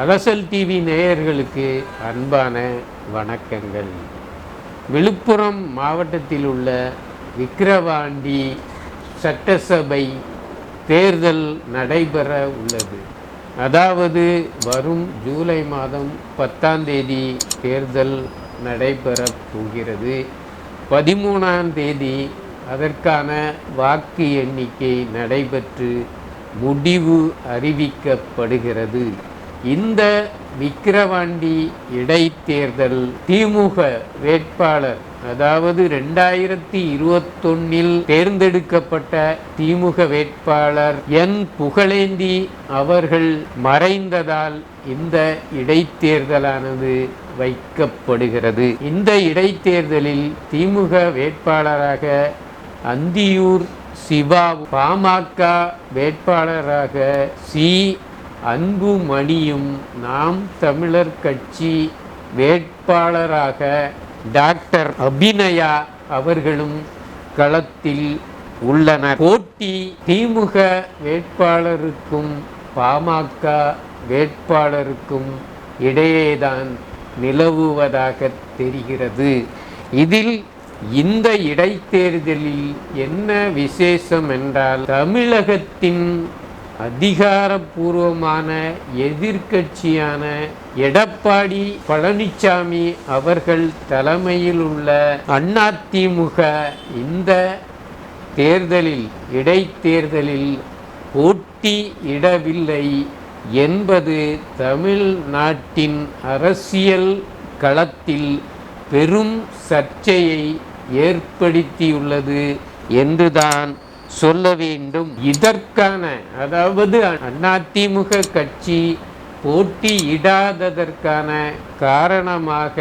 அரசல் TV நேயர்களுக்கு அன்பான வணக்கங்கள். விழுப்புரம் மாவட்டத்தில் உள்ள விக்கிரவாண்டி சட்டசபை தேர்தல் நடைபெற உள்ளது. அதாவது வரும் ஜூலை மாதம் பத்தாம் தேதி தேர்தல் நடைபெற போகிறது. பதிமூணாம் தேதி அதற்கான வாக்கு எண்ணிக்கை நடைபெற்று முடிவு அறிவிக்கப்படுகிறது. இந்த விக்கிரவாண்டி இடைத்தேர்தல் திமுக வேட்பாளர் அதாவது ரெண்டாயிரத்தி இருபத்தொன்னில் தேர்ந்தெடுக்கப்பட்ட திமுக வேட்பாளர் என். புகழேந்தி அவர்கள் மறைந்ததால் இந்த இடைத்தேர்தலானது வைக்கப்படுகிறது. இந்த இடைத்தேர்தலில் திமுக வேட்பாளராக அந்தியூர் சிவா பாமக வேட்பாளராக சி. அன்புமணியும் நாம் தமிழர் கட்சி வேட்பாளராக டாக்டர் அபிநயா அவர்களும் களத்தில் உள்ளனர். போட்டி திமுக வேட்பாளருக்கும் பாமக வேட்பாளருக்கும் இடையேதான் நிலவுவதாக தெரிகிறது. இதில் இந்த இடைத்தேர்தலில் என்ன விசேஷம் என்றால் தமிழகத்தின் அதிகாரபூர்வமான எதிர்கட்சியான எடப்பாடி பழனிசாமி அவர்கள் தலைமையில் உள்ள அதிமுக இந்த தேர்தலில் இடைத்தேர்தலில் போட்டியிடவில்லை என்பது தமிழ்நாட்டின் அரசியல் களத்தில் பெரும் சர்ச்சையை ஏற்படுத்தியுள்ளது என்றுதான் சொல்ல வேண்டும். இதற்கான அதாவது அதிமுக கட்சி போட்டியிடாததற்கான காரணமாக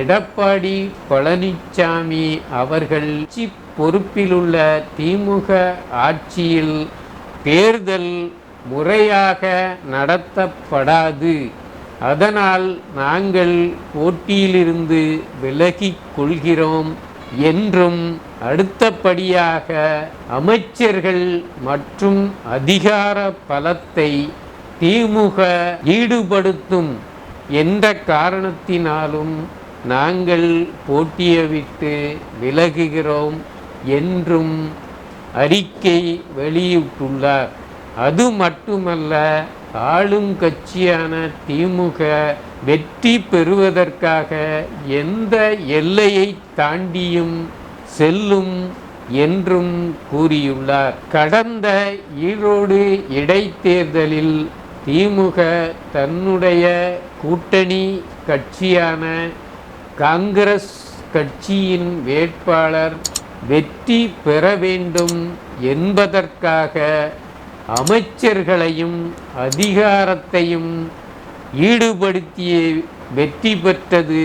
எடப்பாடி பழனிசாமி அவர்கள் கட்சி பொறுப்பிலுள்ள திமுக ஆட்சியில் தேர்தல் முறையாக நடத்தப்படாது. அதனால் நாங்கள் போட்டியிலிருந்து விலகிக் கொள்கிறோம். என்றும் அடுத்தபடியாக அமைச்சர்கள் மற்றும் அதிகார பலத்தை திமுக ஈடுபடுத்தும் எந்த காரணத்தினாலும் நாங்கள் போட்டியை விட்டு விலகுகிறோம் என்றும் அறிக்கை வெளியிட்டுள்ளார். அது மட்டுமல்ல ஆளும் கட்சியான திமுக வெற்றி பெறுவதற்காக எந்த எல்லையை தாண்டியும் செல்லும் என்றும் கூறியுள்ளார். கடந்த ஈரோடு இடைத்தேர்தலில் திமுக தன்னுடைய கூட்டணி கட்சியான காங்கிரஸ் கட்சியின் வேட்பாளர் வெற்றி பெற வேண்டும் என்பதற்காக அமைச்சர்களையும் அதிகாரத்தையும் ஈடுபடுத்திய வெற்றி பெற்றது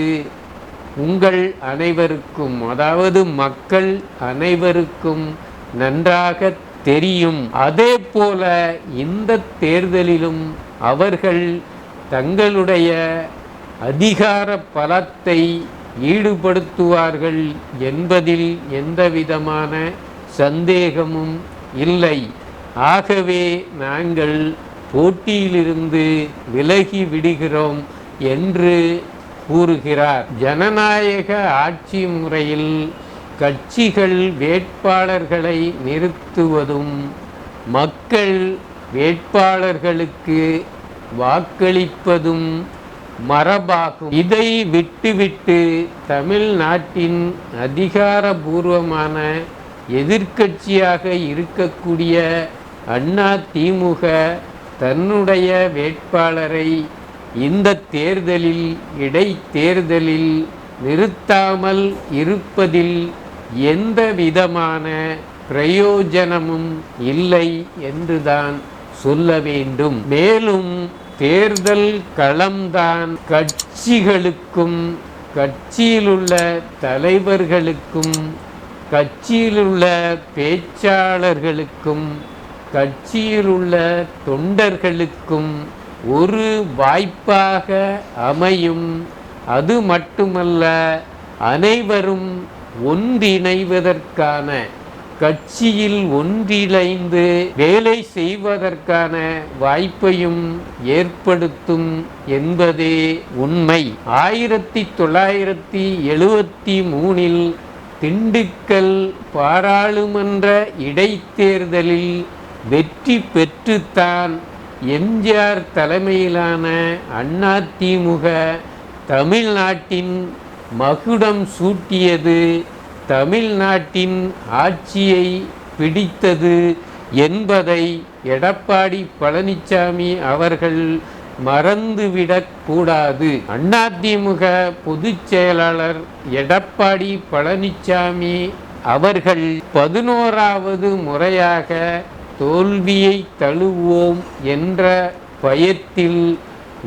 உங்கள் அனைவருக்கும் அதாவது மக்கள் அனைவருக்கும் நன்றாக தெரியும். அதே போல இந்த தேர்தலிலும் அவர்கள் தங்களுடைய அதிகார பலத்தை ஈடுபடுத்துவார்கள் என்பதில் எந்தவிதமான சந்தேகமும் இல்லை. ஆகவே நாங்கள் போட்டியிலிருந்து விலகி விடுகிறோம் என்று கூறுகிறார். ஜனநாயக ஆட்சி முறையில் கட்சிகள் வேட்பாளர்களை நிறுத்துவதும் மக்கள் வேட்பாளர்களுக்கு வாக்களிப்பதும் மரபாகும். இதை விட்டுவிட்டு தமிழ்நாட்டின் அதிகாரபூர்வமான எதிர்க்கட்சியாக இருக்கக்கூடிய அண்ணா திமுக தன்னுடைய வேட்பாளரை இந்த தேர்தலில் இடைத்தேர்தலில் நிறுத்தாமல் இருப்பதில் எந்த விதமான பிரயோஜனமும் இல்லை என்றுதான் சொல்ல வேண்டும். மேலும் தேர்தல் களம்தான் கட்சிகளுக்கும் கட்சியிலுள்ள தலைவர்களுக்கும் கட்சியிலுள்ள பேச்சாளர்களுக்கும் கட்சியிலுள்ள தொண்டர்களுக்கும் ஒரு வாய்ப்பாக அமையும். அது மட்டுமல்ல அனைவரும் ஒன்றிணைவதற்கான கட்சியில் ஒன்றிணைந்து வேலை செய்வதற்கான வாய்ப்பையும் ஏற்படுத்தும் என்பதே உண்மை. ஆயிரத்தி தொள்ளாயிரத்தி எழுபத்தி மூணில் திண்டுக்கல் பாராளுமன்ற இடைத்தேர்தலில் வெற்றி பெற்றுத்தான் எம்ஜிஆர் தலைமையிலான அதிமுக தமிழ்நாட்டின் மகுடம் சூட்டியது தமிழ்நாட்டின் ஆட்சியை பிடித்தது என்பதை எடப்பாடி பழனிசாமி அவர்கள் மறந்துவிடக்கூடாது அதிமுக பொதுச் செயலாளர் எடப்பாடி பழனிசாமி அவர்கள் பதினோராவது முறையாக தோல்வியை தழுவோம் என்ற பயத்தில்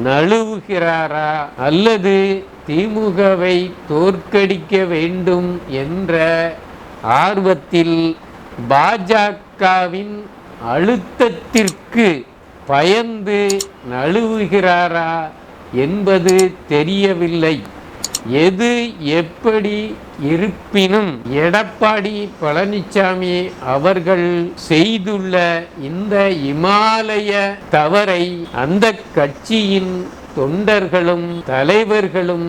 நழுவுகிறாரா? அல்லது திமுகவை தோற்கடிக்க வேண்டும் என்ற ஆர்வத்தில் பாஜகவின் அழுத்தத்திற்கு பயந்து நழுவுகிறாரா என்பது தெரியவில்லை. எது எப்படி இருப்பினும் எடப்பாடி பழனிசாமி அவர்கள் செய்துள்ள இந்த இமாலய தவறை அந்த கட்சியின் தொண்டர்களும் தலைவர்களும்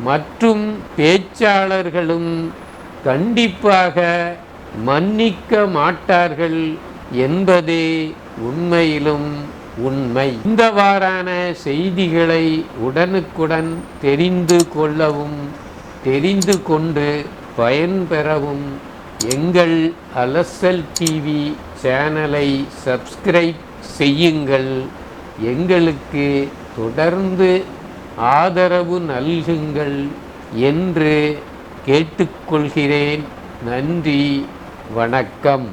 மற்றும் பேச்சாளர்களும் கண்டிப்பாக மன்னிக்க மாட்டார்கள் என்பதே உண்மையிலும் உண்மை. இந்த வாரான செய்திகளை உடனுக்குடன் தெரிந்து கொள்ளவும் தெரிந்து கொண்டு பயன்பெறவும் எங்கள் அலசல் டிவி சேனலை சப்ஸ்கிரைப் செய்யுங்கள். எங்களுக்கு தொடர்ந்து ஆதரவு நல்குங்கள் என்று கேட்டுக்கொள்கிறேன். நன்றி வணக்கம்.